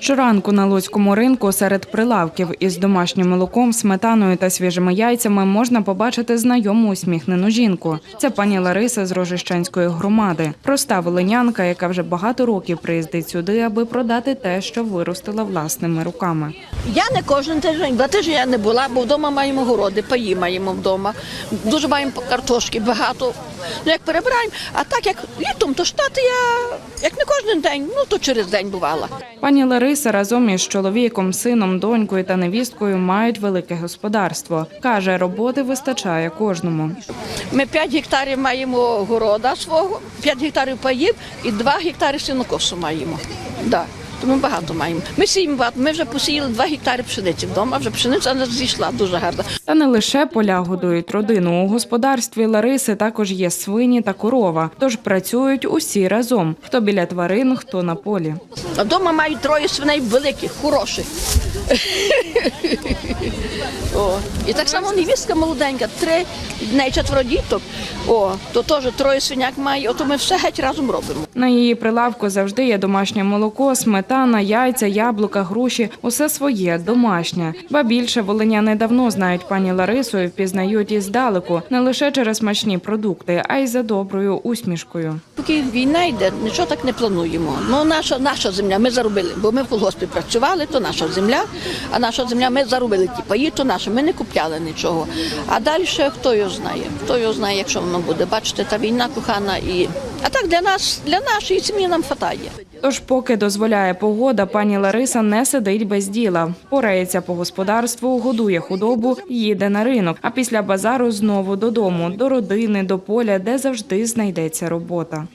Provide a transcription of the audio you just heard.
Щоранку на Луцькому ринку серед прилавків із домашнім молоком, сметаною та свіжими яйцями можна побачити знайому усміхнену жінку. Це пані Лариса з Рожищенської громади. Проста волинянка, яка вже багато років приїздить сюди, аби продати те, що виростила власними руками. Я не кожен тиждень, два тижні я не була, бо вдома маємо городи, паї маємо вдома. Дуже маємо картошки багато. Ну як перебираємо, а так як літом, то штати я як не кожен день, ну то через день бувала. Пані Лариса разом із чоловіком, сином, донькою та невісткою мають велике господарство. Каже, роботи вистачає кожному. Ми 5 гектарів маємо города свого, 5 гектарів паїв і 2 гектари сінокосу маємо. Да. Тому багато маємо. Ми сіємо багато. Ми вже посіяли 2 гектари пшениці вдома, вже пшениця нас зійшла дуже гарна. Та не лише поля годують родину. У господарстві Лариси також є свині та корова. Тож працюють усі разом: хто біля тварин, хто на полі. А вдома мають троє свиней великих, хороших. О, і так само невістка молоденька, три в неї четверо діток. О, то теж троє свиняк має, ото ми все геть разом робимо. На її прилавку завжди є домашнє молоко, сметана, яйця, яблука, груші усе своє, домашнє. Ба більше волиняни давно знають пані Ларису і впізнають її здалеку не лише через смачні продукти, а й за доброю усмішкою. Поки війна йде, нічого так не плануємо. Ну, наша, наша земля, ми заробили, бо ми в колгоспі працювали, то наша земля, а наша земля ми заробили ті паї, то наша, ми не купляли нічого. А далі хто його знає? Хто його знає, якщо воно буде. Бачите, та війна кохана і. А так для нас, для нашої сім'ї нам хватає. Тож, поки дозволяє погода, пані Лариса не сидить без діла. Порається по господарству, годує худобу, їде на ринок. А після базару знову додому, до родини, до поля, де завжди знайдеться робота.